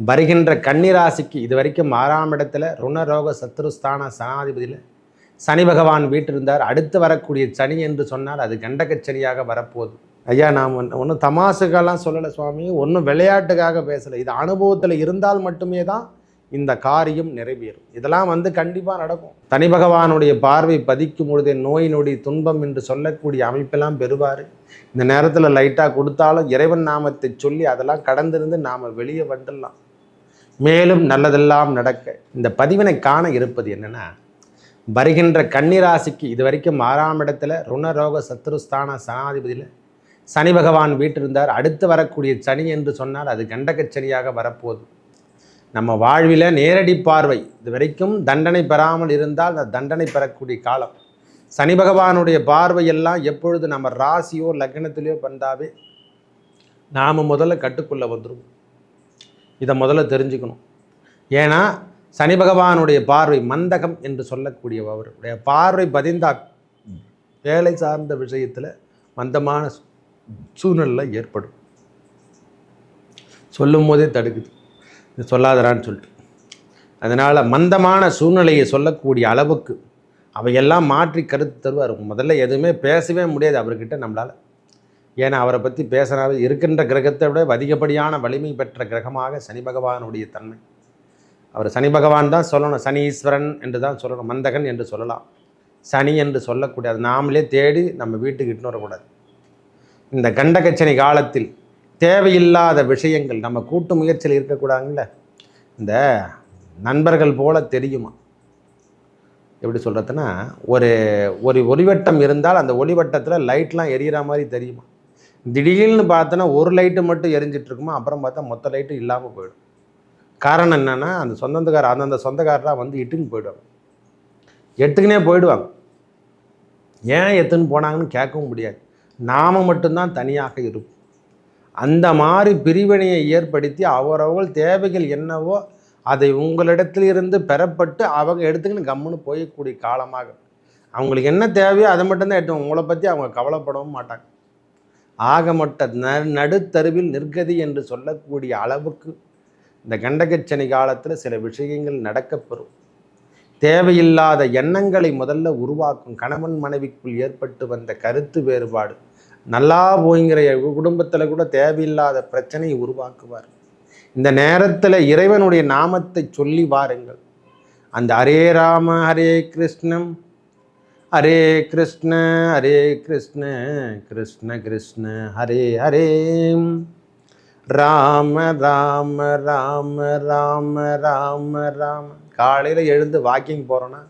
வருகின்ற கன்னிராசிக்கு இது வரைக்கும் ஆறாம் இடத்துல ருணரோக சத்ருஸ்தான சனாதிபதியில் சனி பகவான் வீட்டிருந்தார். அடுத்து வரக்கூடிய சனி என்று சொன்னால் அது கண்டகச் சனியாக வரப்போகுது. ஐயா நாம் ஒன்றும் தமாசுக்கெல்லாம் சொல்லலை சுவாமி. ஒன்றும் விளையாட்டுக்காக பேசலை. இது அனுபவத்தில் இருந்தால் மட்டுமே தான் இந்த காரியம் நிறைவேறும். இதெல்லாம் வந்து கண்டிப்பாக நடக்கும். தனி பகவானுடைய பார்வை பதிக்கும் பொழுதே நோய் நொடி துன்பம் என்று சொல்லக்கூடிய அமைப்பெல்லாம் பெறுவார். இந்த நேரத்தில் லைட்டாக கொடுத்தாலும் இறைவன் நாமத்தை சொல்லி அதெல்லாம் கடந்திருந்து நாம் வெளியே வந்துடலாம். மேலும் நல்லதெல்லாம் நடக்க. இந்த பதிவினை காண இருப்பது என்னென்னா வருகின்ற கன்னிராசிக்கு இது வரைக்கும் ஆறாம் இடத்துல ருணரோக சத்ருஸ்தான சனாதிபதியில் சனி பகவான் வீட்டிருந்தார். அடுத்து வரக்கூடிய சனி என்று சொன்னால் அது கண்டகச் சனியாக வரப்போகுது. நம்ம வாழ்வில் நேரடி பார்வை. இது வரைக்கும் தண்டனை பெறாமல் இருந்தால் அந்த தண்டனை பெறக்கூடிய காலம். சனி பகவானுடைய பார்வையெல்லாம் எப்பொழுது நம்ம ராசியோ லக்னத்திலையோ வந்தாவே நாம் முதல்ல கட்டுக்குள்ளே வந்துடுவோம் இதை முதல்ல தெரிஞ்சுக்கணும். ஏன்னா சனி பகவானுடைய பார்வை மந்தகம் என்று சொல்லக்கூடிய அவருடைய பார்வை பதிந்தா வேலை சார்ந்த விஷயத்தில் மந்தமான சூழ்நிலை ஏற்படும். சொல்லும் போதே தடுக்குது. இது சொல்லிட்டு. அதனால் மந்தமான சூழ்நிலையை சொல்லக்கூடிய அளவுக்கு அவையெல்லாம் மாற்றி கருத்து தருவார். முதல்ல எதுவுமே பேசவே முடியாது அவர்கிட்ட நம்மளால். ஏன்னா அவரை பற்றி பேசினாவே இருக்கின்ற கிரகத்தை விட அதிகப்படியான வலிமை பெற்ற கிரகமாக சனி பகவானுடைய தன்மை. அவர் சனி பகவான் தான் சொல்லணும். சனீஸ்வரன் என்று தான் சொல்லணும். மந்தகன் என்று சொல்லலாம். சனி என்று சொல்லக்கூடாது. நாமளே தேடி நம்ம வீட்டுக்கு இட்டுன்னு வரக்கூடாது. இந்த கண்டகச்சனி காலத்தில் தேவையில்லாத விஷயங்கள் நம்ம கூட்டு முயற்சியில் இருக்கக்கூடாதுங்கள? இந்த நண்பர்கள் போல தெரியுமா? எப்படி சொல்கிறதுனா ஒரு ஒரு ஒளிவட்டம் இருந்தால் அந்த ஒளிவட்டத்தில் லைட்லாம் எரியிற மாதிரி தெரியுமா? திடீர்னு பார்த்தோன்னா ஒரு லைட்டு மட்டும் எரிஞ்சிட்டு இருக்குமா அப்புறம் பார்த்தா மொத்த லைட்டு இல்லாமல் போயிடும். காரணம் என்னென்னா அந்த சொந்தக்கார அந்தந்த சொந்தக்காரராக வந்து இட்டுன்னு போயிடுவாங்க. எடுத்துக்கினே போயிடுவாங்க. ஏன் எத்துன்னு போனாங்கன்னு கேட்கவும் முடியாது. நாம மட்டும்தான் தனியாக இருப்போம். அந்த மாதிரி பிரிவினையை ஏற்படுத்தி அவரவர்கள் தேவைகள் என்னவோ அதை உங்களிடத்திலிருந்து பெறப்பட்டு அவங்க எடுத்துக்கின்னு கம்முன்னு போயக்கூடிய காலமாக. அவங்களுக்கு என்ன தேவையோ அதை மட்டும்தான் எடுத்து உங்களை பற்றி அவங்க கவலைப்படவும் மாட்டாங்க. ஆகமட்ட ந நடுத்தருவில் நிற்கதி என்று சொல்லக்கூடிய அளவுக்கு இந்த கண்டகச்சனி காலத்தில் சில விஷயங்கள் நடக்கப்பெறும். தேவையில்லாத எண்ணங்களை முதல்ல உருவாக்கும் கணவன் மனைவிக்குள் ஏற்பட்டு வந்த கருத்து வேறுபாடு. நல்லா போய்ங்கிற குடும்பத்தில் கூட தேவையில்லாத பிரச்சனையை உருவாக்குவார். இந்த நேரத்தில் இறைவனுடைய நாமத்தை சொல்லி வாருங்கள். அந்த ஹரே ராம ஹரே கிருஷ்ணம் ஹரே கிருஷ்ண ஹரே கிருஷ்ண கிருஷ்ண கிருஷ்ண ஹரே ஹரே. ராம ராம ராம ராம ராம ராம. காலையில் எழுந்து வாக்கிங் போகிறோன்னா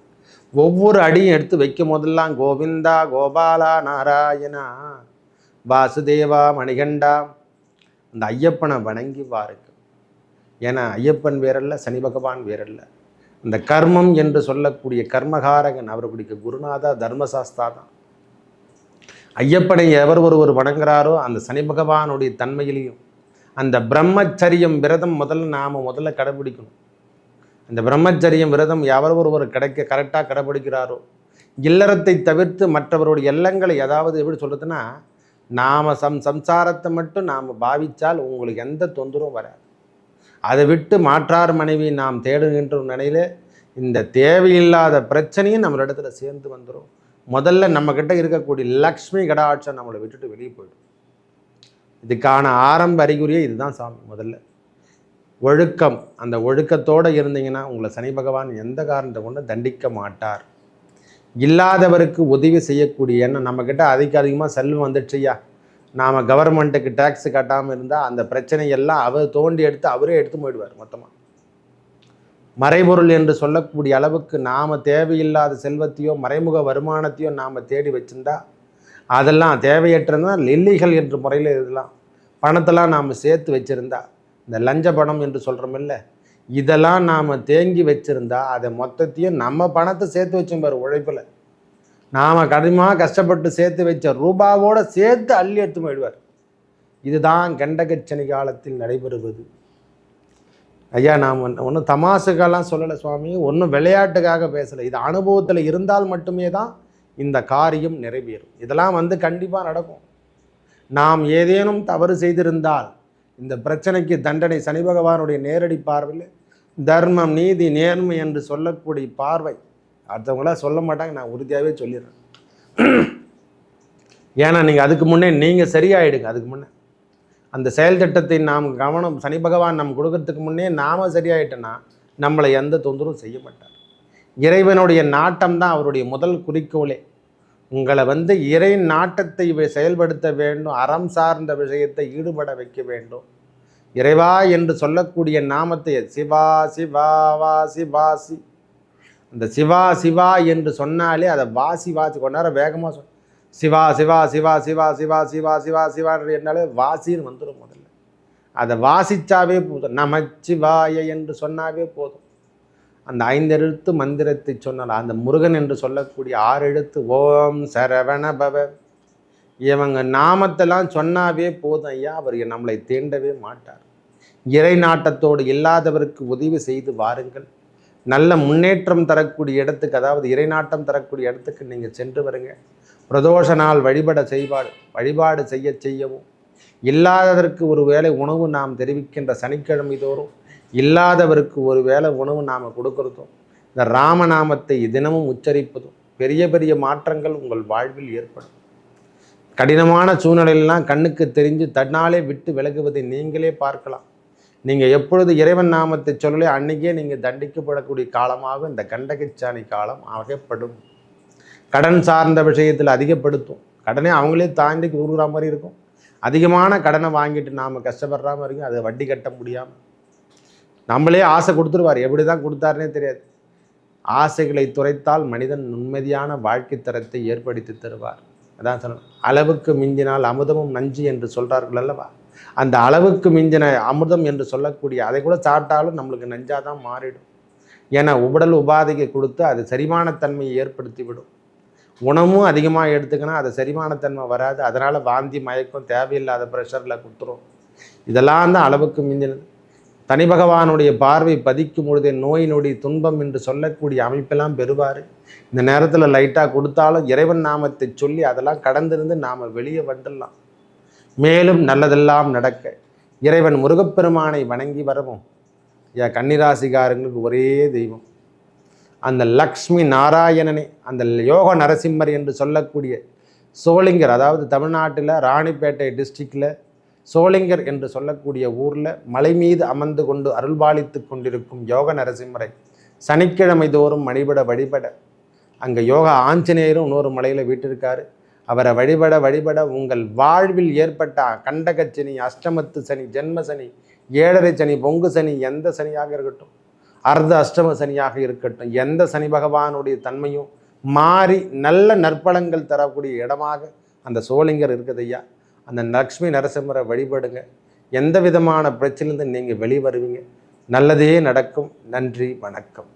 ஒவ்வொரு அடியும் எடுத்து வைக்கும் போதெல்லாம் கோவிந்தா கோபாலா நாராயணா வாசுதேவா மணிகண்டா அந்த ஐயப்பனை வணங்கி வாருங்கள் ஏன்னா ஐயப்பன் வேறல்ல சனி பகவான் வேறல்ல. இந்த கர்மம் என்று சொல்லக்கூடிய கர்மகாரகன் அவர்களுடைய குருநாதா தர்மசாஸ்தா தான் ஐயப்பனை எவர் ஒருவர் வணங்குறாரோ அந்த சனி பகவானுடைய தன்மையிலையும் அந்த பிரம்மச்சரியம் விரதம் முதல்ல நாம் முதல்ல கடைபிடிக்கணும். அந்த பிரம்மச்சரியம் விரதம் எவர் ஒருவர் கிடைக்க கரெக்டாக கடைபிடிக்கிறாரோ இல்லறத்தை தவிர்த்து மற்றவருடைய எல்லங்களை ஏதாவது எப்படி சொல்கிறதுனா நாம் சம் சம்சாரத்தை மட்டும் நாம் பாவித்தால் உங்களுக்கு எந்த தொந்தரவும் வராது. அதை விட்டு மாற்றார் மனைவி நாம் தேடுகின்ற நிலையில் இந்த தேவையில்லாத பிரச்சனையும் நம்மளிடத்துல சேர்ந்து வந்துடும் முதல்ல நம்மக்கிட்ட இருக்கக்கூடிய லக்ஷ்மி கடாட்சம் நம்மளை விட்டுட்டு வெளியே போயிடும். இதுக்கான ஆரம்ப அறிகுறியே இதுதான் சாமி முதல்ல. ஒழுக்கம் அந்த ஒழுக்கத்தோடு இருந்தீங்கன்னா உங்களை சனி பகவான் எந்த காரணத்தை கொண்டு தண்டிக்க மாட்டார். இல்லாதவருக்கு உதவி செய்யக்கூடிய எண்ணம் நம்மக்கிட்ட அதிக அதிகமாக செல்வம் வந்துடுச்சுய்யா நாம் கவர்மெண்ட்டுக்கு டேக்ஸ் கட்டாமல் இருந்தால் அந்த பிரச்சனையெல்லாம் அவர் தோண்டி எடுத்து அவரே எடுத்து போயிடுவார் மொத்தமாக மறைபொருள் என்று சொல்லக்கூடிய அளவுக்கு நாம் தேவையில்லாத செல்வத்தையோ மறைமுக வருமானத்தையோ நாம் தேடி வச்சுருந்தா அதெல்லாம் தேவையற்றதுனா லில்லிகள் என்ற முறையில் இதெல்லாம் பணத்தெல்லாம் நாம் சேர்த்து வச்சுருந்தா இந்த லஞ்ச பணம் என்று சொல்கிறோமில்ல இதெல்லாம் நாம் தேங்கி வச்சுருந்தா அதை மொத்தத்தையும் நம்ம பணத்தை சேர்த்து வச்சோம் பாரு உழைப்பில். நாம் கடுமையாக கஷ்டப்பட்டு சேர்த்து வச்ச ரூபாவோட சேர்த்து அள்ளி எடுத்து போயிடுவார். இதுதான் கண்டகச்சனி காலத்தில் நடைபெறுவது. ஐயா நாம் ஒன்றும் தமாசுக்கெல்லாம் சொல்லலை சுவாமி ஒன்றும் விளையாட்டுக்காக பேசலை. இது அனுபவத்தில் இருந்தால் மட்டுமே தான் இந்த காரியம் நிறைவேறும். இதெல்லாம் வந்து கண்டிப்பாக நடக்கும். நாம் ஏதேனும் தவறு செய்திருந்தால் இந்த பிரச்சனைக்கு தண்டனை சனி பகவானுடைய நேரடி பார்வையில் தர்மம் நீதி நேர்மை என்று சொல்லக்கூடிய பார்வை அடுத்தவங்களாம் சொல்ல மாட்டாங்க நான் உறுதியாகவே சொல்லிடுறேன். ஏன்னா நீங்கள் அதுக்கு முன்னே நீங்கள் சரியாயிடுங்க அதுக்கு முன்னே. அந்த செயல் திட்டத்தை நாம் கவனம் சனி பகவான் நம்ம கொடுக்கறதுக்கு முன்னே நாம் சரியாயிட்டோன்னா நம்மளை எந்த தொந்தரவும் செய்ய மாட்டார். இறைவனுடைய நாட்டம் தான் அவருடைய முதல் குறிக்கோளே. உங்களை வந்து இறை நாட்டத்தை செயல்படுத்த வேண்டும் அறம் சார்ந்த விஷயத்தை ஈடுபட வைக்க வேண்டும். இறைவா என்று சொல்லக்கூடிய நாமத்தை சிவா சிவா வா சிவாசி அந்த சிவா சிவா என்று சொன்னாலே அதை வாசி வாசி கொஞ்ச நேரம் வேகமாக சொல். சிவா சிவா சிவா சிவா சிவா சிவா சிவா சிவான்ற என்னாலே வாசின்னு வந்துடும் முதல்ல. அதை வாசிச்சாவே போதும். நமச்சிவாய என்று சொன்னாவே போதும். அந்த ஐந்தெழுத்து மந்திரத்தை சொன்னால் அந்த முருகன் என்று சொல்லக்கூடிய ஆறு எழுத்து ஓம் சரவண பவ. இவங்க நாமத்தெல்லாம் சொன்னாவே போதும் ஐயா. அவர் நம்மளை தீண்டவே மாட்டார். இறை நாட்டத்தோடு இல்லாதவருக்கு உதவி செய்து வாருங்கள். நல்ல முன்னேற்றம் தரக்கூடிய இடத்துக்கு அதாவது இறைநாட்டம் தரக்கூடிய இடத்துக்கு நீங்கள் சென்று வருங்க. பிரதோஷ நாள் வழிபட செய்வாடு வழிபாடு செய்ய செய்யவும். இல்லாததற்கு ஒரு வேளை உணவு நாம் தெரிவிக்கின்ற சனிக்கிழமை தோறும் இல்லாதவருக்கு ஒரு வேளை உணவு நாம் கொடுக்கறதும் இந்த ராமநாமத்தை தினமும் உச்சரிப்பதும் பெரிய பெரிய மாற்றங்கள் உங்கள் வாழ்வில் ஏற்படும். கடினமான சூழ்நிலையெல்லாம் கண்ணுக்கு தெரிஞ்சு தன்னாலே விட்டு விலகுவதை நீங்களே பார்க்கலாம். நீங்கள் எப்பொழுது இறைவன் நாமத்தை சொல்லலே அன்னைக்கே நீங்கள் தண்டிக்கப்படக்கூடிய காலமாக இந்த கண்டகச்சாணி காலம் ஆகப்படும். கடன் சார்ந்த விஷயத்தில் அதிகப்படுத்தும். கடனே அவங்களே தாண்டி உருகிற மாதிரி இருக்கும். அதிகமான கடனை வாங்கிட்டு நாம் கஷ்டப்படுற மாதிரி இருக்கும். அதை வட்டி கட்ட முடியாமல் நம்மளே ஆசை கொடுத்துருவார். எப்படி தான் கொடுத்தாருனே தெரியாது. ஆசைகளை துரைத்தால் மனிதன் நிம்மதியான வாழ்க்கை தரத்தை ஏற்படுத்தி தருவார். அதான் சொல்லணும். அளவுக்கு மிஞ்சினால் அமுதமும் நஞ்சு என்று சொல்கிறார்கள் அல்லவா? அந்த அளவுக்கு மிஞ்சின அமிர்தம் என்று சொல்லக்கூடிய அதை கூட சாப்பிட்டாலும் நம்மளுக்கு நஞ்சாக தான் மாறிடும். ஏன்னா உடல் உபாதைக்கு கொடுத்து அது செரிமானத்தன்மையை ஏற்படுத்தி விடும் உணவும் அதிகமாக எடுத்துக்கினா அது செரிமானத்தன்மை வராது. அதனால் வாந்தி மயக்கம் தேவையில்லாத ப்ரெஷரில் கொடுத்துரும். இதெல்லாம் தான் அளவுக்கு மிஞ்சினது. தனி பகவானுடைய பார்வை பதிக்கும் பொழுதே நோய் நொடி துன்பம் என்று சொல்லக்கூடிய அமைப்பெல்லாம் பெறுவார். இந்த நேரத்தில் லைட்டாக கொடுத்தாலும் இறைவன் நாமத்தை சொல்லி அதெல்லாம் கடந்திருந்து நாம் வெளியே வந்துடலாம். மேலும் நல்லதெல்லாம் நடக்க இறைவன் முருகப்பெருமானை வணங்கி வரவும் என் கன்னிராசிகாரங்களுக்கு ஒரே தெய்வம். அந்த லக்ஷ்மி நாராயணனை அந்த யோக நரசிம்மர் என்று சொல்லக்கூடிய சோளிங்கர் அதாவது தமிழ்நாட்டில் ராணிப்பேட்டை டிஸ்ட்ரிக்டில் சோளிங்கர் என்று சொல்லக்கூடிய ஊரில் மலை மீது அமர்ந்து கொண்டு அருள்பாலித்து கொண்டிருக்கும் யோக நரசிம்மரை சனிக்கிழமை தோறும் வழிபட வழிபட அங்கே யோகா ஆஞ்சநேயரும் இன்னொரு மலையில் வீட்டிருக்காரு. அவரை வழிபட வழிபட உங்கள் வாழ்வில் ஏற்பட்ட கண்டக சனி அஷ்டமத்து சனி ஜென்ம சனி ஏழரை சனி பொங்கு சனி எந்த சனியாக இருக்கட்டும் அர்த்த அஷ்டம சனியாக இருக்கட்டும் எந்த சனி பகவானுடைய தன்மையும் மாறி நல்ல நற்பலங்கள் தரக்கூடிய இடமாக அந்த சோழிங்கர் இருக்குதையா அந்த லக்ஷ்மி நரசிம்மரை வழிபடுங்க. எந்த விதமான பிரச்சனையிலிருந்து நீங்கள் வெளிவருவீங்க. நல்லதே நடக்கும். நன்றி வணக்கம்.